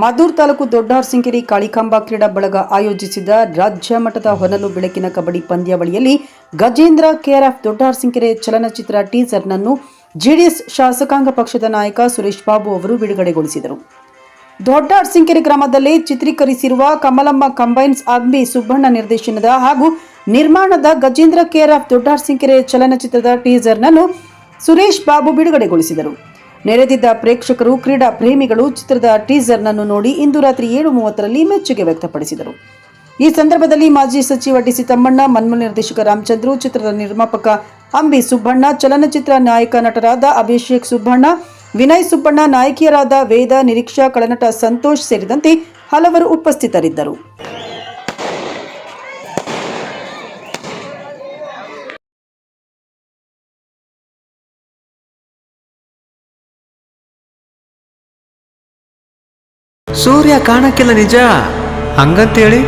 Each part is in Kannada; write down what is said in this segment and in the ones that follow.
ಮದ್ದೂರು ತಾಲೂಕು ದೊಡ್ಡಾರ್ಸಿಂಗೇರಿ ಕಾಳಿಕಾಂಬ ಕ್ರೀಡಾ ಬಳಗ ಆಯೋಜಿಸಿದ ರಾಜ್ಯ ಮಟ್ಟದ ಹೊನಲು ಬೆಳಕಿನ ಕಬಡ್ಡಿ ಪಂದ್ಯಾವಳಿಯಲ್ಲಿ ಗಜೇಂದ್ರ ಕೆಆರ್ಎಫ್ ದೊಡ್ಡಾರ್ಸಿಂಕೆರೆ ಚಲನಚಿತ್ರ ಟೀಸರ್ನನ್ನು ಜೆಡಿಎಸ್ ಶಾಸಕಾಂಗ ಪಕ್ಷದ ನಾಯಕ ಸುರೇಶ್ ಬಾಬು ಅವರು ಬಿಡುಗಡೆಗೊಳಿಸಿದರು. ದೊಡ್ಡ ಅರ್ಸಿಂಕೆರೆ ಗ್ರಾಮದಲ್ಲಿ ಚಿತ್ರೀಕರಿಸಿರುವ ಕಮಲಮ್ಮ ಕಂಬೈನ್ಸ್ ಅಗ್ನಿ ಸುಬ್ಬಣ್ಣ ನಿರ್ದೇಶನದ ಹಾಗೂ ನಿರ್ಮಾಣದ ಗಜೇಂದ್ರ ಕೆಆರ್ಎಫ್ ದೊಡ್ಡ ಅರ್ಸಿಂಕೆರೆ ಚಲನಚಿತ್ರದ ಟೀಸರ್ನನ್ನು ಸುರೇಶ್ ಬಾಬು ಬಿಡುಗಡೆಗೊಳಿಸಿದರು. ನೆರೆದಿದ್ದ ಪ್ರೇಕ್ಷಕರು, ಕ್ರೀಡಾ ಪ್ರೇಮಿಗಳು ಚಿತ್ರದ ಟೀಸರ್ನನ್ನು ನೋಡಿ ಇಂದು ರಾತ್ರಿ ಏಳು ಮೂವತ್ತರಲ್ಲಿ ಮೆಚ್ಚುಗೆ ವ್ಯಕ್ತಪಡಿಸಿದರು. ಈ ಸಂದರ್ಭದಲ್ಲಿ ಮಾಜಿ ಸಚಿವ ಡಿಸಿ ತಮ್ಮಣ್ಣ, ಮನ್ಮೂಲ ನಿರ್ದೇಶಕ ರಾಮಚಂದ್ರ, ಚಿತ್ರದ ನಿರ್ಮಾಪಕ ಅಂಬಿ ಸುಬ್ಬಣ್ಣ, ಚಲನಚಿತ್ರ ನಾಯಕ ನಟರಾದ ಅಭಿಷೇಕ್ ಸುಬ್ಬಣ್ಣ, ವಿನಯ್ ಸುಬ್ಬಣ್ಣ, ನಾಯಕಿಯರಾದ ವೇದ, ನಿರೀಕ್ಷಾ, ಕಳನಟ ಸಂತೋಷ್ ಸೇರಿದಂತೆ ಹಲವರು ಉಪಸ್ಥಿತರಿದ್ದರು. ಸೂರ್ಯ ಕಾಣಕ್ಕಿಲ್ಲ ನಿಜ. ಹಂಗಂತೇಳಿ?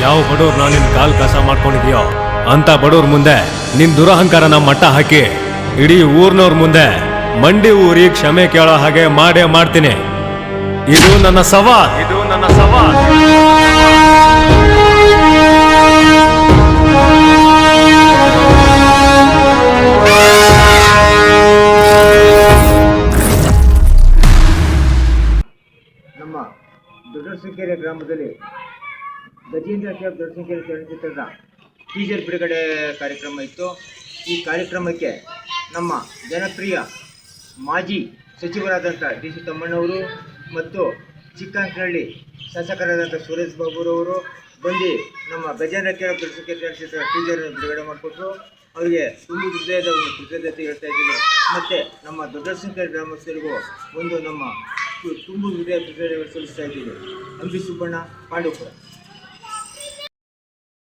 ಯಾವ ಬಡವ್ರು ನಾನು ನಿನ್ನ ಕಾಲ್ ಕಸ ಮಾಡ್ಕೊಂಡಿದ್ಯೋ ಅಂತ ಬಡವ್ರ ಮುಂದೆ ನಿನ್ ದುರಹಂಕಾರನ ಮಟ್ಟ ಹಾಕಿ ಇಡೀ ಊರ್ನವ್ರ ಮುಂದೆ ಮಂಡಿ ಊರಿ ಕ್ಷಮೆ ಕೇಳೋ ಹಾಗೆ ಮಾಡೇ ಮಾಡ್ತೀನಿ. ಇದು ನನ್ನ ಸವಾಲ್. ಇದು ನನ್ನ ಸವಾಲ್. ದೊಡ್ಡಸಿಕೆರೆ ಗ್ರಾಮದಲ್ಲಿ ಗಜೇಂದ್ರ ಸಾಹೇಬ್ ದರ್ಶನಕೆರೆ ಚಲನಚಿತ್ರದ ಟೀಸರ್ ಬಿಡುಗಡೆ ಕಾರ್ಯಕ್ರಮ ಇತ್ತು. ಈ ಕಾರ್ಯಕ್ರಮಕ್ಕೆ ನಮ್ಮ ಜನಪ್ರಿಯ ಮಾಜಿ ಸಚಿವರಾದಂಥ ಡಿ ಸಿ ತಮ್ಮಣ್ಣವರು ಮತ್ತು ಚಿಕ್ಕಂಕನಹಳ್ಳಿ ಶಾಸಕರಾದಂಥ ಸುರೇಶ್ ಬಾಬುರವರು ಬಂದು ನಮ್ಮ ಗಜೇಂದ್ರ ಕೇರಳ ದರ್ಶನಕೆರೆ ಚಲನಚಿತ್ರ ಟೀಸರ್ ಬಿಡುಗಡೆ ಮಾಡಿಕೊಟ್ರು. ಅವರಿಗೆ ತುಂಬ ಹೃದಯದ ಒಂದು ಕೃತಜ್ಞತೆ ಹೇಳ್ತಾ ಇದ್ದೀನಿ. ಮತ್ತು ನಮ್ಮ ದೊಡ್ಡಸಿಕೆರೆ ಗ್ರಾಮಸ್ಥರಿಗೂ ಒಂದು ನಮ್ಮ ತುಂಬ ಹೃದಯ ಕೃತಜ್ಞತೆ ಸಲ್ಲಿಸ್ತಾ ಇದ್ದೀನಿ ಅಂಬಿ ಸುಬ್ಬಣ್ಣ ಪಾಂಡವಪುರ